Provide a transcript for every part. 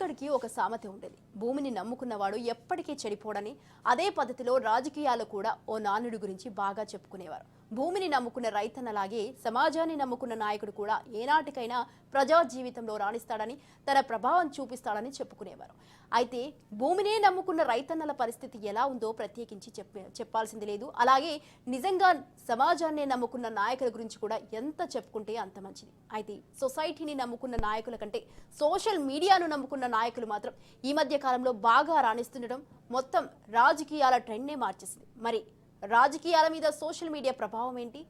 వెనకడికి ఒక సామెత ఉండేది. భూమిని నమ్ముకున్నవాడు ఎప్పటికీ చెడిపోడని అదే పద్ధతిలో రాజకీయాలు కూడా ఓ నానుడి గురించి బాగా చెప్పుకునేవారు. భూమిని నమ్ముకున్న రైతన్నలాగే సమాజాన్ని నమ్ముకున్న నాయకుడు కూడా ఏనాటికైనా ప్రజా జీవితంలో రాణిస్తాడని తన ప్రభావం చూపిస్తాడని చెప్పుకునేవారు. అయితే భూమినే నమ్ముకున్న రైతన్నల పరిస్థితి ఎలా ఉందో ప్రత్యేకించి చెప్పాల్సింది లేదు. అలాగే నిజంగా సమాజాన్ని నమ్ముకున్న నాయకుల గురించి కూడా ఎంత చెప్పుకుంటే అంత మంచిది. అయితే సొసైటీని నమ్ముకున్న నాయకుల కంటే సోషల్ మీడియాను నమ్ముకున్న నాయకులు మాత్రం ఈ మధ్య కాలంలో బాగా రాణిస్తుండడం మొత్తం రాజకీయాల ట్రెండ్నే మార్చేసింది. మరి రాజకీయాల మీద సోషల్ మీడియా ప్రభావం ఏంటి?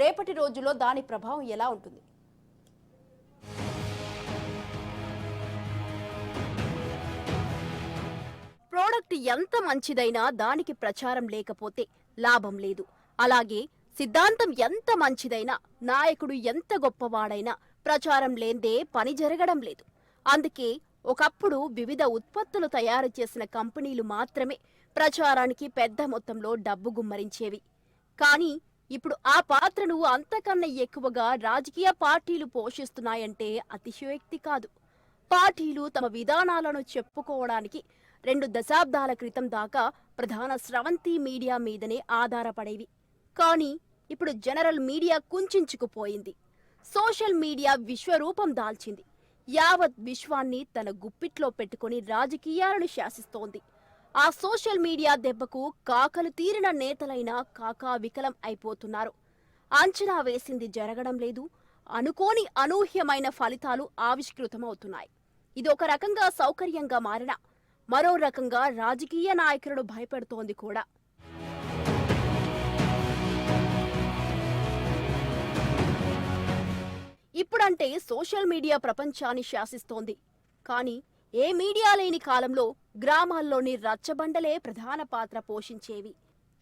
రేపటి రోజుల్లో దాని ప్రభావం ఎలా ఉంటుంది? ప్రోడక్ట్ ఎంత మంచిదైనా దానికి ప్రచారం లేకపోతే లాభం లేదు. అలాగే సిద్ధాంతం ఎంత మంచిదైనా నాయకుడు ఎంత గొప్పవాడైనా ప్రచారం లేందే పని జరగడం లేదు. అందుకే ఒకప్పుడు వివిధ ఉత్పత్తులు తయారు చేసిన కంపెనీలు మాత్రమే ప్రచారానికి పెద్ద మొత్తంలో డబ్బు గుమ్మరించేవి. కానీ ఇప్పుడు ఆ పాత్రను అంతకన్నా ఎక్కువగా రాజకీయ పార్టీలు పోషిస్తున్నాయంటే అతిశయోక్తి కాదు. పార్టీలు తమ విధానాలను చెప్పుకోవడానికి రెండు దశాబ్దాల క్రితం దాకా ప్రధాన స్రవంతి మీడియా మీదనే ఆధారపడేవి. కానీ ఇప్పుడు జనరల్ మీడియా కుంచుకుపోయింది. సోషల్ మీడియా విశ్వరూపం దాల్చింది. యావత్ విశ్వాన్ని తన గుప్పిట్లో పెట్టుకుని రాజకీయాలను శాసిస్తోంది. ఆ సోషల్ మీడియా దెబ్బకు కాకలు తీరిన నేతలైన కాకా వికలం అయిపోతున్నారు. అంచనా వేసింది జరగడం లేదు. అనుకోని అనూహ్యమైన ఫలితాలు ఆవిష్కృతమవుతున్నాయి. ఇది ఒక రకంగా సౌకర్యంగా మారిన మరో రకంగా రాజకీయ నాయకులను భయపెడుతోంది కూడా. ఇప్పుడంటే సోషల్ మీడియా ప్రపంచాన్ని శాసిస్తోంది. కానీ ఏ మీడియా లేని కాలంలో గ్రామాల్లోని రచ్చబండలే ప్రధాన పాత్ర పోషించేవి.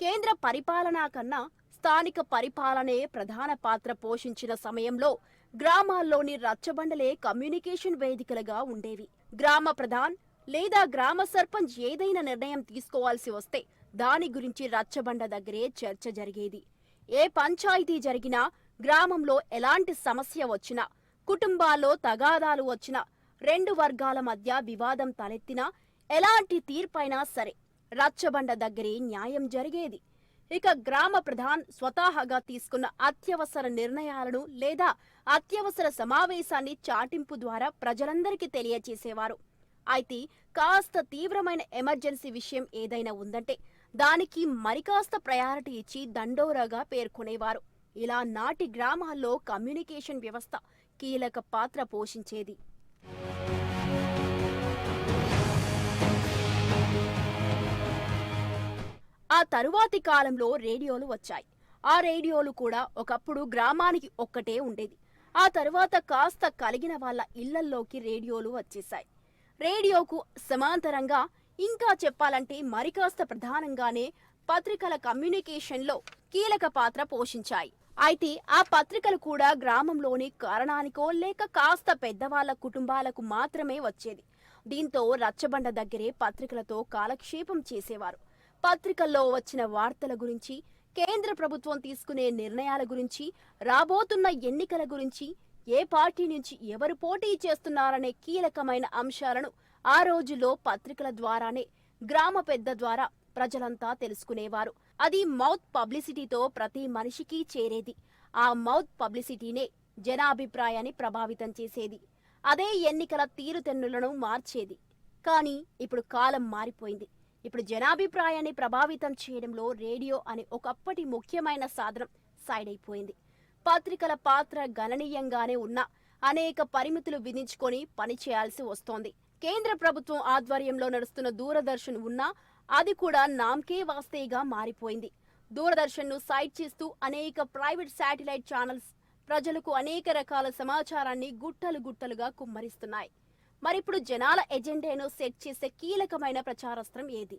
కేంద్ర పరిపాలనా కన్నా స్థానిక పరిపాలనే ప్రధాన పాత్ర పోషించిన సమయంలో గ్రామాల్లోని రచ్చబండలే కమ్యూనికేషన్ వేదికలుగా ఉండేవి. గ్రామ ప్రధాన్ లేదా గ్రామ సర్పంచ్ ఏదైనా నిర్ణయం తీసుకోవాల్సి వస్తే దాని గురించి రచ్చబండ దగ్గరే చర్చ జరిగేది. ఏ పంచాయతీ జరిగినా గ్రామంలో ఎలాంటి సమస్య వచ్చినా కుటుంబాల్లో తగాదాలు వచ్చినా రెండు వర్గాల మధ్య వివాదం తలెత్తినా ఎలాంటి తీర్పైనా సరే రచ్చబండ దగ్గరే న్యాయం జరిగేది. ఇక గ్రామ ప్రధాన్ స్వతహాగా తీసుకున్న అత్యవసర నిర్ణయాలను లేదా అత్యవసర సమావేశాన్ని చాటింపు ద్వారా ప్రజలందరికీ తెలియచేసేవారు. అయితే కాస్త తీవ్రమైన ఎమర్జెన్సీ విషయం ఏదైనా ఉందంటే దానికి మరికాస్త ప్రయారిటీ ఇచ్చి దండోరాగా పేర్కొనేవారు. ఇలా నాటి గ్రామాల్లో కమ్యూనికేషన్ వ్యవస్థ కీలక పాత్ర పోషించేది. ఆ తరువాతి కాలంలో రేడియోలు వచ్చాయి. ఆ రేడియోలు కూడా ఒకప్పుడు గ్రామానికి ఒక్కటే ఉండేది. ఆ తరువాత కాస్త కలిగిన వాళ్ళ ఇళ్ళల్లోకి రేడియోలు వచ్చేశాయి. రేడియోకు సమాంతరంగా ఇంకా చెప్పాలంటే మరికాస్త ప్రధానంగానే పత్రికల కమ్యూనికేషన్లో కీలక పాత్ర పోషించాయి. అయితే ఆ పత్రికలు కూడా గ్రామంలోని కారణానికో లేక కాస్త పెద్దవాళ్ళ కుటుంబాలకు మాత్రమే వచ్చేది. దీంతో రచ్చబండ దగ్గరే పత్రికలతో కాలక్షేపం చేసేవారు. పత్రికల్లో వచ్చిన వార్తల గురించి కేంద్ర ప్రభుత్వం తీసుకునే నిర్ణయాల గురించి రాబోతున్న ఎన్నికల గురించి ఏ పార్టీ నుంచి ఎవరు పోటీ చేస్తున్నారనే కీలకమైన అంశాలను ఆ రోజుల్లో పత్రికల ద్వారానే గ్రామ పెద్ద ద్వారా ప్రజలంతా తెలుసుకునేవారు. అది మౌత్ పబ్లిసిటీతో ప్రతి మనిషికి చేరేది. ఆ మౌత్ పబ్లిసిటీనే జనాభిప్రాయాన్ని ప్రభావితం చేసేది. అదే ఎన్నికల తీరుతెన్నులను మార్చేది. కానీ ఇప్పుడు కాలం మారిపోయింది. ఇప్పుడు జనాభిప్రాయాన్ని ప్రభావితం చేయడంలో రేడియో అనే ఒకప్పటి ముఖ్యమైన సాధనం సైడ్ అయిపోయింది. పత్రికల పాత్ర గణనీయంగానే ఉన్నా అనేక పరిమితులు విధించుకొని పనిచేయాల్సి వస్తోంది. కేంద్ర ప్రభుత్వం ఆధ్వర్యంలో నడుస్తున్న దూరదర్శన్ ఉన్నా అది కూడా నామ్కే వాస్తేగా మారిపోయింది. దూరదర్శన్ను సైట్ చేస్తూ అనేక ప్రైవేట్ శాటిలైట్ ఛానల్స్ ప్రజలకు అనేక రకాల సమాచారాన్ని గుట్టలు గుట్టలుగా కుమ్మరిస్తున్నాయి. మరిప్పుడు జనాల ఎజెండాను సెట్ చేసే కీలకమైన ప్రచారాస్త్రం ఏది?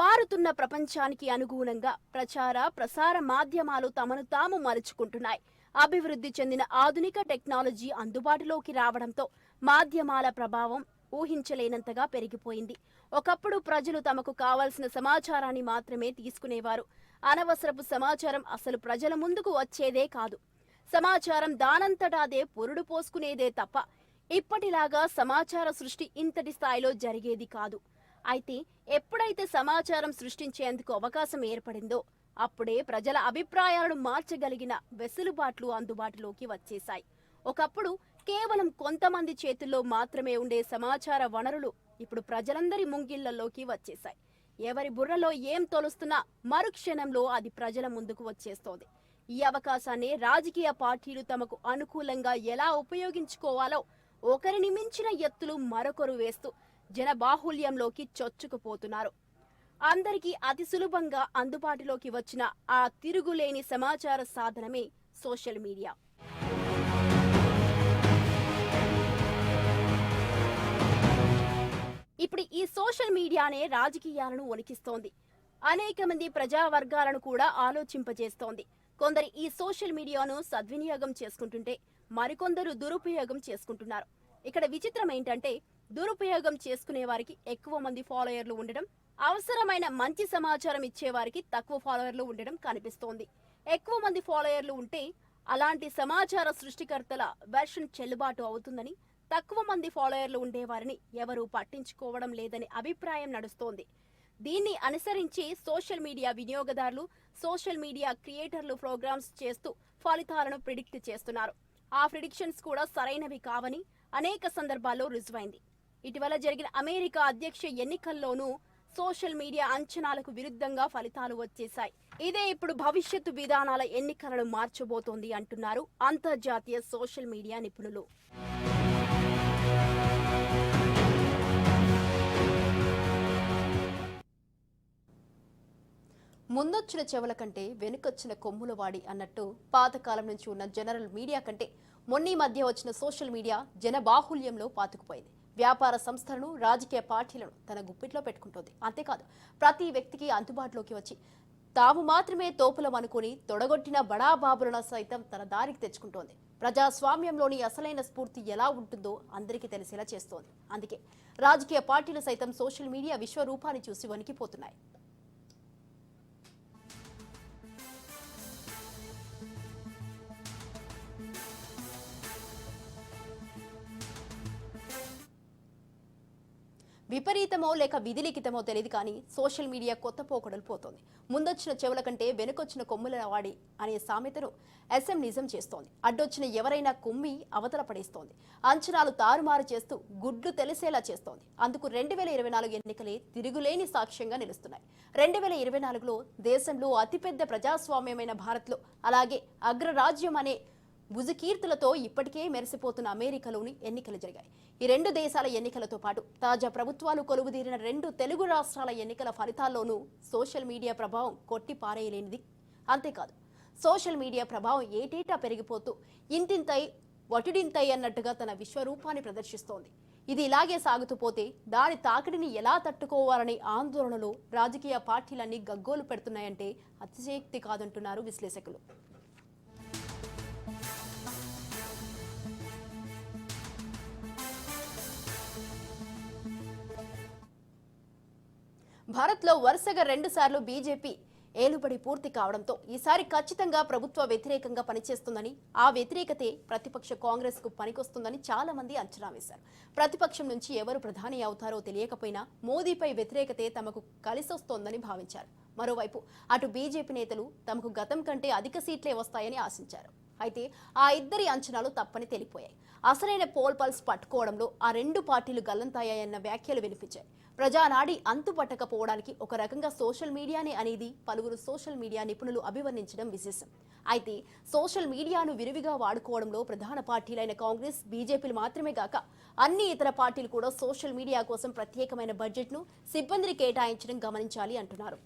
మారుతున్న ప్రపంచానికి అనుగుణంగా ప్రచార ప్రసార మాధ్యమాలు తమను తాము మలుచుకుంటున్నాయి. అభివృద్ధి చెందిన ఆధునిక టెక్నాలజీ అందుబాటులోకి రావడంతో మాధ్యమాల ప్రభావం ఊహించలేనంతగా పెరిగిపోయింది. ఒకప్పుడు ప్రజలు తమకు కావాల్సిన సమాచారాన్ని మాత్రమే తీసుకునేవారు. అనవసరపు సమాచారం అసలు ప్రజల ముందుకు వచ్చేదే కాదు. సమాచారం దానంతటా అదే పొరుడు పోసుకునేదే తప్ప ఇప్పటిలాగా సమాచార సృష్టి ఇంతటి స్థాయిలో జరిగేది కాదు. అయితే ఎప్పుడైతే సమాచారం సృష్టించేందుకు అవకాశం ఏర్పడిందో అప్పుడే ప్రజల అభిప్రాయాలను మార్చగలిగిన వెసులుబాట్లు అందుబాటులోకి వచ్చేశాయి. ఒకప్పుడు కేవలం కొంతమంది చేతుల్లో మాత్రమే ఉండే సమాచార వనరులు ఇప్పుడు ప్రజలందరి ముంగిళ్ళలోకి వచ్చేశాయి. ఎవరి బుర్రలో ఏం తొలుస్తున్నా మరుక్షణంలో అది ప్రజల ముందుకు వచ్చేస్తోంది. ఈ అవకాశాన్ని రాజకీయ పార్టీలు తమకు అనుకూలంగా ఎలా ఉపయోగించుకోవాలో ఒకరిని మించిన ఎత్తులు మరొకరు వేస్తూ జనబాహుల్యంలోకి చొచ్చుకుపోతున్నారు. అందరికీ అతి సులభంగా అందుబాటులోకి వచ్చిన ఆ తిరుగులేని సమాచార సాధనమే సోషల్ మీడియా. ఇప్పుడు ఈ సోషల్ మీడియానే రాజకీయాలను వణికిస్తోంది అనేక మంది ప్రజా వర్గాలను కూడా ఆలోచింపజేస్తోంది. కొందరు ఈ సోషల్ మీడియాను సద్వినియోగం చేసుకుంటుంటే మరికొందరు దురుపయోగం చేసుకుంటున్నారు. ఇక్కడ విచిత్రం ఏంటంటే దురుపయోగం చేసుకునే వారికి ఎక్కువ మంది ఫాలోయర్లు ఉండడం అవసరమైన మంచి సమాచారం ఇచ్చే వారికి తక్కువ ఫాలోయర్లు ఉండడం కనిపిస్తోంది. ఎక్కువ మంది ఫాలోయర్లు ఉంటే అలాంటి సమాచార సృష్టికర్తల వెర్షన్ చెల్లుబాటు అవుతుందని తక్కువ మంది ఫాలోయర్లు ఉండేవారిని ఎవరూ పట్టించుకోవడం లేదని అభిప్రాయం నడుస్తోంది. దీన్ని అనుసరించి సోషల్ మీడియా వినియోగదారులు సోషల్ మీడియా క్రియేటర్లు ప్రోగ్రామ్స్ చేస్తూ ఫలితాలను ప్రిడిక్ట్ చేస్తున్నారు. ఆ ప్రిడిక్షన్స్ కూడా సరైనవి కావని అనేక సందర్భాల్లో రుజువైంది. ఇటీవల జరిగిన అమెరికా అధ్యక్ష ఎన్నికల్లోనూ సోషల్ మీడియా అంచనాలకు విరుద్ధంగా ఫలితాలు వచ్చేశాయి. ఇదే ఇప్పుడు భవిష్యత్తు విధానాల ఎన్నికలను మార్చబోతోంది అంటున్నారు అంతర్జాతీయ సోషల్ మీడియా నిపుణులు. ముందొచ్చిన చెవుల కంటే వెనుకొచ్చిన కొమ్ముల వాడి అన్నట్టు పాతకాలం నుంచి ఉన్న జనరల్ మీడియా కంటే మొన్నీ మధ్య వచ్చిన సోషల్ మీడియా జనబాహుల్యంలో పాతుకుపోయింది. వ్యాపార సంస్థలను రాజకీయ పార్టీలను తన గుప్పిట్లో పెట్టుకుంటోంది. అంతేకాదు ప్రతి వ్యక్తికి అందుబాటులోకి వచ్చి తాము మాత్రమే తోపులం అనుకుని తొడగొట్టిన బడాబాబులను సైతం తన దారికి తెచ్చుకుంటోంది. ప్రజాస్వామ్యంలోని అసలైన స్ఫూర్తి ఎలా ఉంటుందో అందరికీ తెలిసేలా చేస్తోంది. అందుకే రాజకీయ పార్టీలు సైతం సోషల్ మీడియా విశ్వరూపాన్ని చూసి వణికిపోతున్నాయి. విపరీతమో లేక విధిలిఖితమో తెలియదు కానీ సోషల్ మీడియా కొత్త పోకడలు పోతోంది. ముందొచ్చిన చెవుల కంటే వెనుకొచ్చిన కొమ్ముల వాడి అనే సామెతను ఎస్ఎం నిజం చేస్తోంది. అడ్డొచ్చిన ఎవరైనా కుమ్మి అవతల పడేస్తోంది. అంచనాలు తారుమారు చేస్తూ గుడ్లు తెలిసేలా చేస్తోంది. అందుకు రెండు వేల ఇరవై నాలుగు ఎన్నికలే తిరుగులేని సాక్ష్యంగా నిలుస్తున్నాయి. రెండు వేల ఇరవై నాలుగులో దేశంలో అతిపెద్ద ప్రజాస్వామ్యమైన భారత్లో అలాగే అగ్రరాజ్యం అనే భుజకీర్తులతో ఇప్పటికే మెరిసిపోతున్న అమెరికాలోని ఎన్నికలు జరిగాయి. ఈ రెండు దేశాల ఎన్నికలతో పాటు తాజా ప్రభుత్వాలు కొలువుదీరిన రెండు తెలుగు రాష్ట్రాల ఎన్నికల ఫలితాల్లోనూ సోషల్ మీడియా ప్రభావం కొట్టి పారేయలేనిది అంతేకాదు సోషల్ మీడియా ప్రభావం ఏటేటా పెరిగిపోతూ ఇంతింతై వటుడింతై అన్నట్టుగా తన విశ్వరూపాన్ని ప్రదర్శిస్తోంది. ఇది ఇలాగే సాగుతూ పోతే దాని తాకిడిని ఎలా తట్టుకోవాలనే ఆందోళనలో రాజకీయ పార్టీలన్నీ గగ్గోలు పెడుతున్నాయంటే అతిశయోక్తి కాదంటున్నారు విశ్లేషకులు. భారత్లో వరుసగా రెండుసార్లు బీజేపీ ఏలుబడి పూర్తి కావడంతో ఈసారి ఖచ్చితంగా ప్రభుత్వ వ్యతిరేకంగా పనిచేస్తుందని ఆ వ్యతిరేకతే ప్రతిపక్ష కాంగ్రెస్కు పనికొస్తుందని చాలా మంది అంచనా వేశారు. ప్రతిపక్షం నుంచి ఎవరు ప్రధాని అవుతారో తెలియకపోయినా మోదీపై వ్యతిరేకతే తమకు కలిసొస్తోందని భావించారు. మరోవైపు అటు బీజేపీ నేతలు తమకు గతం కంటే అధిక సీట్లే వస్తాయని ఆశించారు. అయితే ఆ ఇద్దరి అంచనాలు తప్పని తెలిపోయాయి. అసలైన పోల్ పల్స్ పట్టుకోవడంలో ఆ రెండు పార్టీలు గల్లంతాయన్న వ్యాఖ్యలు వినిపించాయి. ప్రజానాడి అంతు పట్టకపోవడానికి ఒక రకంగా సోషల్ మీడియానే అనేది పలువురు సోషల్ మీడియా నిపుణులు అభివర్ణించడం విశేషం. అయితే సోషల్ మీడియాను విరివిగా వాడుకోవడంలో ప్రధాన పార్టీలైన కాంగ్రెస్ బీజేపీలు మాత్రమే కాక అన్ని ఇతర పార్టీలు కూడా సోషల్ మీడియా కోసం ప్రత్యేకమైన బడ్జెట్ను సిబ్బందిని కేటాయించడం గమనించాలి అంటున్నారు.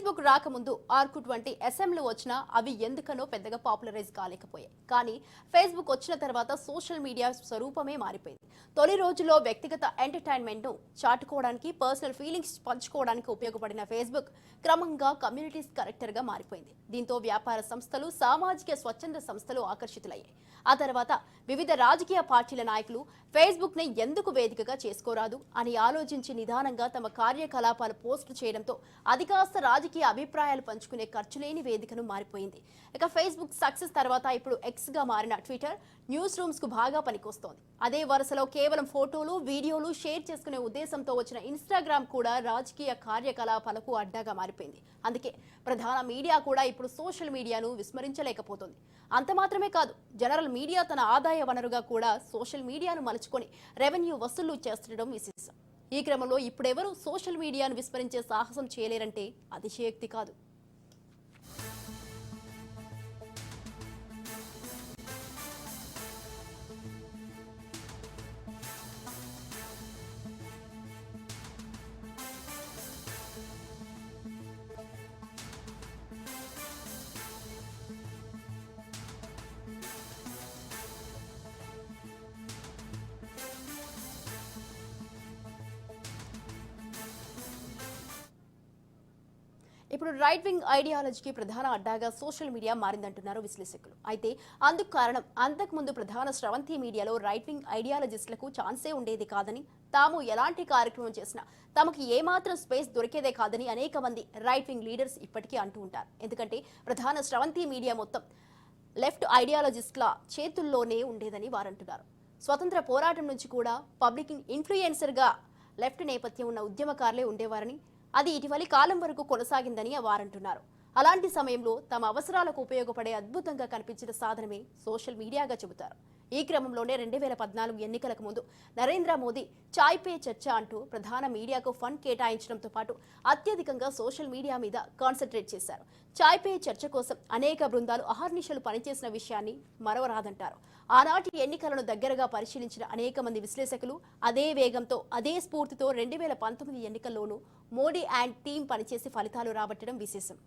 ఫేస్బుక్ రాకముందు ఆర్కుట్ వంటి ఎస్ఎంలు వచ్చినా అవి ఎందుకనో పెద్దగా పాపులరైజ్ కాలేకపోయాయి. కానీ ఫేస్బుక్ వచ్చిన తర్వాత సోషల్ మీడియా స్వరూపమే మారిపోయింది. తొలి రోజుల్లో వ్యక్తిగత ఎంటర్టైన్మెంట్ను చాటుకోవడానికి పర్సనల్ ఫీలింగ్స్ పంచుకోవడానికి ఉపయోగపడిన ఫేస్బుక్ క్రమంగా కమ్యూనిటీస్ కరెక్టర్గా మారిపోయింది. దీంతో వ్యాపార సంస్థలు సామాజిక స్వచ్ఛంద సంస్థలు ఆకర్షితులయ్యాయి. ఆ తర్వాత వివిధ రాజకీయ పార్టీల నాయకులు ఫేస్బుక్ని ఎందుకు వేదికగా చేసుకోరాదు అని ఆలోచించి నిదానంగా తమ కార్యకలాపాలు పోస్టు చేయడంతో అది కాస్త రాజకీయ అభిప్రాయాలు పంచుకునే ఖర్చు లేని వేదికను మారిపోయింది. ఇక ఫేస్బుక్ సక్సెస్ తర్వాత ఇప్పుడు ఎక్స్గా మారిన ట్విట్టర్ న్యూస్ రూమ్స్కు బాగా పనికొస్తోంది. అదే వరుసలో కేవలం ఫోటోలు వీడియోలు షేర్ చేసుకునే ఉద్దేశంతో వచ్చిన ఇన్స్టాగ్రామ్ కూడా రాజకీయ కార్యకలాపాలకు అడ్డాగా మారిపోయింది. అందుకే ప్రధాన మీడియా కూడా ఇప్పుడు సోషల్ మీడియాను విస్మరించలేకపోతుంది. అంత మాత్రమే కాదు జనరల్ మీడియా తన ఆదాయ వనరుగా కూడా సోషల్ మీడియాను మలుచుకొని రెవెన్యూ వసూళ్ళు చేస్తుండడం విశేషం. ఈ క్రమంలో ఇప్పుడెవరూ సోషల్ మీడియాను విస్మరించే సాహసం చేయలేరంటే అతిశయోక్తి కాదు. ఇప్పుడు రైట్ వింగ్ ఐడియాలజీకి ప్రధాన అడ్డాగా సోషల్ మీడియా మారిందంటున్నారు విశ్లేషకులు. అయితే అందుకు కారణం అంతకుముందు ప్రధాన స్రవంతి మీడియాలో రైట్ వింగ్ ఐడియాలజిస్టులకు ఛాన్సే ఉండేది కాదని తాము ఎలాంటి కార్యక్రమం చేసినా తమకు ఏమాత్రం స్పేస్ దొరికేదే కాదని అనేక మంది రైట్ వింగ్ లీడర్స్ ఇప్పటికీ అంటూ ఉంటారు. ఎందుకంటే ప్రధాన స్రవంతి మీడియా మొత్తం లెఫ్ట్ ఐడియాలజిస్ట్ల చేతుల్లోనే ఉండేదని వారంటున్నారు. స్వతంత్ర పోరాటం నుంచి కూడా పబ్లిక్ ఇన్ఫ్లుయెన్సర్గా లెఫ్ట్ నేపథ్యం ఉన్న ఉద్యమకారులే ఉండేవారని అది ఇటీవలి కాలం వరకు కొనసాగిందని వారంటున్నారు అలాంటి సమయంలో తమ అవసరాలకు ఉపయోగపడే అద్భుతంగా కనిపించిన సాధనమే సోషల్ మీడియాగా చెబుతారు. ఈ క్రమంలోనే రెండు వేల పద్నాలుగు ఎన్నికలకు ముందు నరేంద్ర మోదీ చాయ్ పే చర్చ అంటూ ప్రధాన మీడియాకు ఫండ్ కేటాయించడంతో పాటు అత్యధికంగా సోషల్ మీడియా మీద కాన్సన్ట్రేట్ చేశారు. చాయ్ పే చర్చ కోసం అనేక బృందాలు అహర్నిశలు పనిచేసిన విషయాన్ని మరవరాదంటారు. ఆనాటి ఎన్నికలను దగ్గరగా పరిశీలించిన అనేక మంది విశ్లేషకులు అదే వేగంతో అదే స్ఫూర్తితో రెండు వేల పంతొమ్మిది ఎన్నికల్లోనూ మోడీ అండ్ టీం పనిచేసి ఫలితాలు రాబట్టడం విశేషం.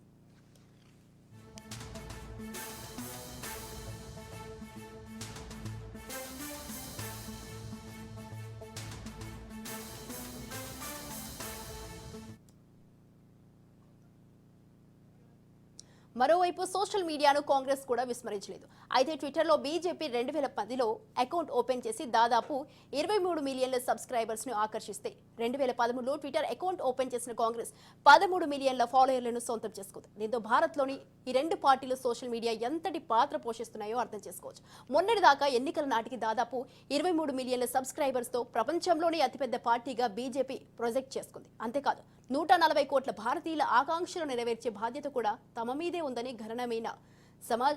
మరోవైపు సోషల్ మీడియాను కాంగ్రెస్ కూడా విస్మరించలేదు. అయితే ట్విట్టర్లో బీజేపీ రెండు వేల పదిలో అకౌంట్ ఓపెన్ చేసి దాదాపు ఇరవై మూడు మిలియన్ల సబ్స్క్రైబర్స్ను ఆకర్షిస్తే రెండు వేల పదమూడులో ట్విట్టర్ అకౌంట్ ఓపెన్ చేసిన కాంగ్రెస్ పదమూడు మిలియన్ల ఫాలోయర్లను సొంతం చేసుకుంది. దీంతో భారత్లోని ఈ రెండు పార్టీలు సోషల్ మీడియా ఎంతటి పాత్ర పోషిస్తున్నాయో అర్థం చేసుకోవచ్చు. మొన్నటిదాకా ఎన్నికల నాటికి దాదాపు ఇరవై మూడు మిలియన్ల సబ్స్క్రైబర్స్తో ప్రపంచంలోనే అతిపెద్ద పార్టీగా బీజేపీ ప్రొజెక్ట్ చేసుకుంది. అంతేకాదు నూట నలభై కోట్ల భారతీయుల ఆకాంక్షలు నెరవేర్చే బాధ్యత కూడా తమ మీదే ఉందని ఘనమైన సమా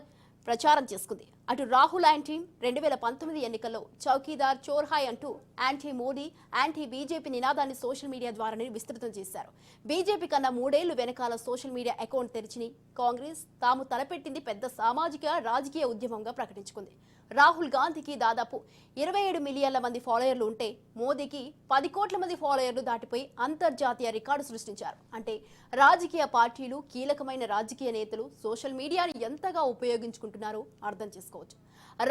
ప్రచారం చేసుకుంది. అటు రాహుల్ యాంటీ రెండు వేల పంతొమ్మిది ఎన్నికల్లో చౌకీదార్ చోర్హాయ్ అంటూ యాంటీ మోడీ యాంటీ బీజేపీ నినాదాన్ని సోషల్ మీడియా ద్వారానే విస్తృతం చేశారు. బీజేపీ కన్నా మూడేళ్ళు వెనకాల సోషల్ మీడియా అకౌంట్ తెరిచిని కాంగ్రెస్ తాము తలపెట్టింది పెద్ద సామాజిక రాజకీయ ఉద్యమంగా ప్రకటించుకుంది. రాహుల్ గాంధీకి దాదాపు ఇరవై ఏడు మిలియన్ల మంది ఫాలోయర్లు ఉంటే మోదీకి పది కోట్ల మంది ఫాలోయర్లు దాటిపోయి అంతర్జాతీయ రికార్డు సృష్టించారు. అంటే రాజకీయ పార్టీలు కీలకమైన రాజకీయ నేతలు సోషల్ మీడియాను ఎంతగా ఉపయోగించుకుంటున్నారో అర్థం చేసుకోవచ్చు.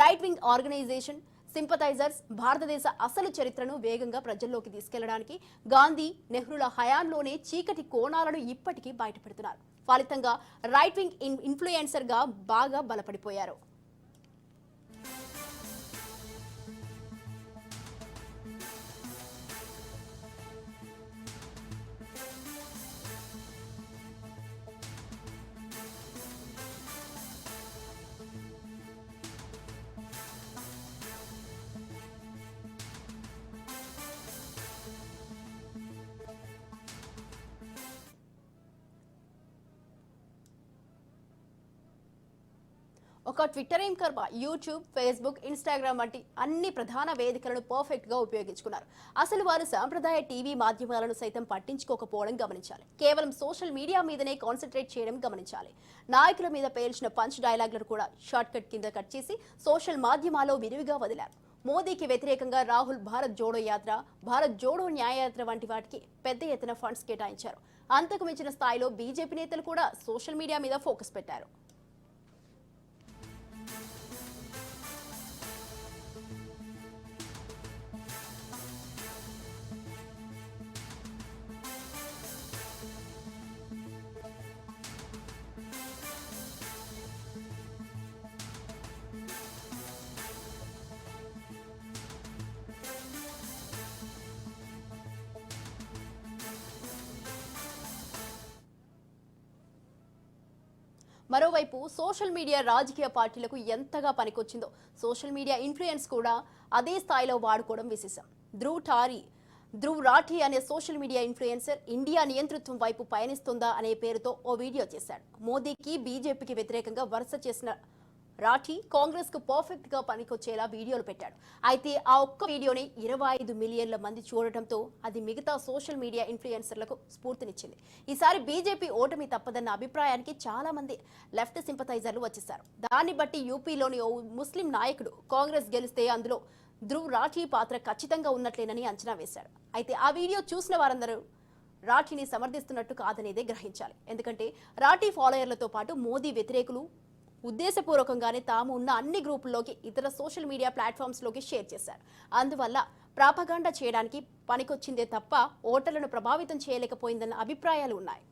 రైట్ వింగ్ ఆర్గనైజేషన్ సింపథైజర్స్ భారతదేశ అసలు చరిత్రను వేగంగా ప్రజల్లోకి తీసుకెళ్ళడానికి గాంధీ నెహ్రూల హయాంలోనే చీకటి కోణాలను ఇప్పటికీ బయటపెడుతున్నారు. ఫలితంగా రైట్ వింగ్ ఇన్ ఇన్ఫ్లుయెన్సర్గా బాగా బలపడిపోయారు. ఒక ట్విట్టర్ ఏం కర్మ? యూట్యూబ్ ఫేస్బుక్ ఇన్స్టాగ్రామ్ వంటి అన్ని ప్రధాన వేదికలను పర్ఫెక్ట్గా ఉపయోగించుకున్నారు. అసలు వారు సాంప్రదాయ టీవీ మాధ్యమాలను సైతం పట్టించుకోకపోవడం గమనించాలి. కేవలం సోషల్ మీడియా మీదనే కాన్సన్ట్రేట్ చేయడం గమనించాలి. నాయకుల మీద పేల్చిన పంచ్ డైలాగ్లను కూడా షార్ట్ కట్ కింద కట్ చేసి సోషల్ మాధ్యమాల్లో విరివిగా వదిలారు. మోదీకి వ్యతిరేకంగా రాహుల్ భారత్ జోడో యాత్ర భారత్ జోడో న్యాయయాత్ర వంటి వాటికి పెద్ద ఎత్తున ఫండ్స్ కేటాయించారు. అంతకు మించిన స్థాయిలో బీజేపీ నేతలు కూడా సోషల్ మీడియా మీద ఫోకస్ పెట్టారు. మరోవైపు సోషల్ మీడియా రాజకీయ పార్టీలకు ఎంతగా పనికొచ్చిందో సోషల్ మీడియా ఇన్ఫ్లుయెన్స్ కూడా అదే స్థాయిలో వాడుకోవడం విశేషం. ధ్రువ్ టారీ ధ్రువ్ రాఠీ అనే సోషల్ మీడియా ఇన్ఫ్లుయెన్సర్ ఇండియా నియంతృత్వం వైపు పయనిస్తుందా అనే పేరుతో ఓ వీడియో చేశాడు. మోదీకి బీజేపీకి వ్యతిరేకంగా వరుస చేసిన రాఠీ కాంగ్రెస్కు పర్ఫెక్ట్గా పనికొచ్చేలా వీడియోలు పెట్టాడు. అయితే ఆ ఒక్క వీడియోని ఇరవై ఐదు మిలియన్ల మంది చూడటంతో అది మిగతా సోషల్ మీడియా ఇన్ఫ్లుయెన్సర్లకు స్ఫూర్తినిచ్చింది. ఈసారి బీజేపీ ఓటమి తప్పదన్న అభిప్రాయానికి చాలా మంది లెఫ్ట్ సింపథైజర్లు వచ్చేశారు. దాన్ని బట్టి యూపీలోని ఓ ముస్లిం నాయకుడు కాంగ్రెస్ గెలిస్తే అందులో ధ్రువ్ రాఠీ పాత్ర ఖచ్చితంగా ఉన్నట్లేనని అంచనా వేశాడు అయితే ఆ వీడియో చూసిన వారందరూ రాఠీని సమర్థిస్తున్నట్టు కాదనేదే గ్రహించాలి. ఎందుకంటే రాఠీ ఫాలోయర్లతో పాటు మోదీ వ్యతిరేకులు ఉద్దేశపూర్వకంగానే తాము ఉన్న అన్ని గ్రూపుల్లోకి ఇతర సోషల్ మీడియా ప్లాట్ఫామ్స్లోకి షేర్ చేశారు. అందువల్ల ప్రాపగాండా చేయడానికి పనికొచ్చిందే తప్ప ఓటర్లను ప్రభావితం చేయలేకపోయిందన్న అభిప్రాయాలు ఉన్నాయి.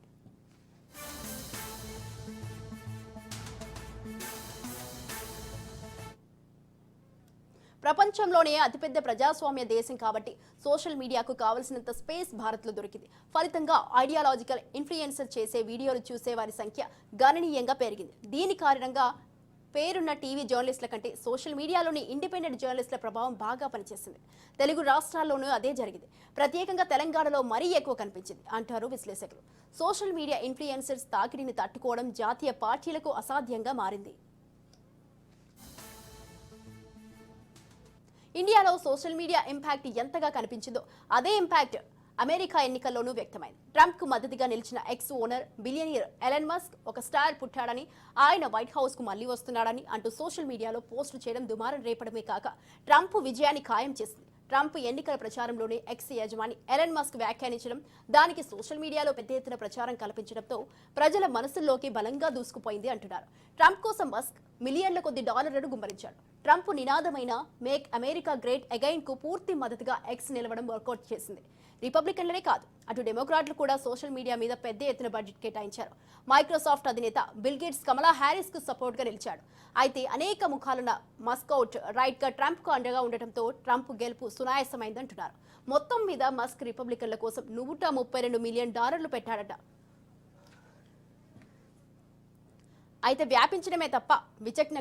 ప్రపంచంలోనే అతిపెద్ద ప్రజాస్వామ్య దేశం కాబట్టి సోషల్ మీడియాకు కావలసినంత స్పేస్ భారత్లో దొరికింది. ఫలితంగా ఐడియాలజికల్ ఇన్ఫ్లుయెన్సర్ చేసే వీడియోలు చూసే వారి సంఖ్య గణనీయంగా పెరిగింది. దీని కారణంగా పేరున్న టీవీ జర్నలిస్టుల కంటే సోషల్ మీడియాలోని ఇండిపెండెంట్ జర్నలిస్టుల ప్రభావం బాగా పనిచేసింది. తెలుగు రాష్ట్రాల్లోనూ అదే జరిగింది. ప్రత్యేకంగా తెలంగాణలో మరీ ఎక్కువ కనిపించింది అంటారు విశ్లేషకులు. సోషల్ మీడియా ఇన్ఫ్లుయెన్సర్స్ తాకిడిని తట్టుకోవడం జాతీయ పార్టీలకు అసాధ్యంగా మారింది. ఇండియాలో సోషల్ మీడియా ఇంపాక్ట్ ఎంతగా కనిపించిందో అదే ఇంపాక్ట్ అమెరికా ఎన్నికల్లోనూ వ్యక్తమైంది. ట్రంప్కు మద్దతుగా నిలిచిన X owner billionaire Elon Musk ఒక స్టార్ పుట్టాడని ఆయన వైట్ హౌస్కు మళ్ళీ వస్తున్నాడని అంటూ సోషల్ మీడియాలో పోస్టులు చేయడం దుమారం రేపడమే కాక ట్రంప్ విజయాన్ని ఖాయం చేసింది. ట్రంప్ ఎన్నికల ప్రచారంలోనే ఎక్స్ యజమాని ఎలన్ మస్క్ వ్యాఖ్యానించడం దానికి సోషల్ మీడియాలో పెద్ద ఎత్తున ప్రచారం కల్పించడంతో ప్రజల మనసుల్లోకి బలంగా దూసుకుపోయింది అంటున్నారు. ట్రంప్ కోసం మస్క్ మిలియన్ల కొద్ది డాలర్లను గుమ్మరించాడు. ట్రంప్ నినాదమైన మేక్ అమెరికా గ్రేట్ అగైన్కు పూర్తి మద్దతుగా ఎక్స్ నిలవడం వర్కౌట్ చేసింది. రిపబ్లికన్లనే కాదు అటు డెమోక్రాట్లు కూడా సోషల్ మీడియా మీద పెద్ద ఎత్తున బడ్జెట్ కేటాయించారు. మైక్రోసాఫ్ట్ అధినేత బిల్ గేట్స్ కమలా హ్యారిస్కు సపోర్ట్గా నిలిచాడు. అయితే అనేక ముఖాలున్న మస్కౌట్ రైట్గా ట్రంప్కు అండగా ఉండటంతో ట్రంప్ గెలుపు సునాయాసమైందంటున్నారు. మొత్తం మీద మస్క్ రిపబ్లికన్ల కోసం నూట ముప్పై రెండు మిలియన్ డాలర్లు పెట్టాడట. అయితే వ్యాపించడమే తప్ప విచక్షణ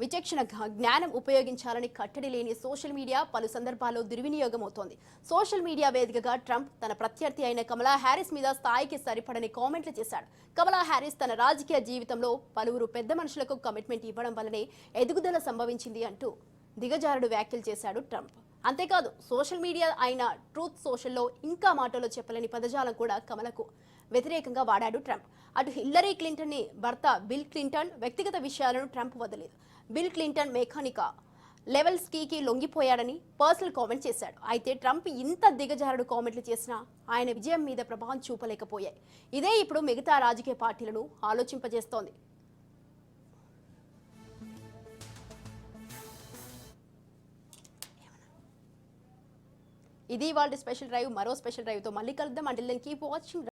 విచక్షణ జ్ఞానం ఉపయోగించాలని కట్టడి లేని సోషల్ మీడియా పలు సందర్భాల్లో దుర్వినియోగం అవుతోంది సోషల్ మీడియా వేదికగా ట్రంప్ తన ప్రత్యర్థి అయిన కమలా హ్యారిస్ మీద స్థాయికి సరిపడని కామెంట్లు చేశాడు. కమలా హ్యారిస్ తన రాజకీయ జీవితంలో పలువురు పెద్ద మనుషులకు కమిట్మెంట్ ఇవ్వడం వల్లనే ఎదుగుదల సంభవించింది అంటూ దిగజారుడు వ్యాఖ్యలు చేశాడు ట్రంప్. అంతేకాదు సోషల్ మీడియా అయిన ట్రూత్ సోషల్లో ఇంకా మాటలో చెప్పలేని పదజాలం కూడా కమలకు వ్యతిరేకంగా వాడాడు ట్రంప్. అటు హిల్లరీ క్లింటన్ని భర్త బిల్ క్లింటన్ వ్యక్తిగత విషయాలను ట్రంప్ వదలేదు బిల్ క్లింటన్ మెకానికా లెవెల్ స్కీకి లొంగిపోయాడని పర్సనల్ కామెంట్ చేశాడు. అయితే ట్రంప్ ఇంత దిగజారుడు కామెంట్లు చేసినా ఆయన విజయం మీద ప్రభావం చూపలేకపోయాయి. ఇదే ఇప్పుడు మిగతా రాజకీయ పార్టీలను ఆలోచింపజేస్తోంది. ఇది వాళ్ళ స్పెషల్ డ్రైవ్ మరో స్పెషల్ డ్రైవ్తో మళ్ళీ కలుద్దాం. Until keep watching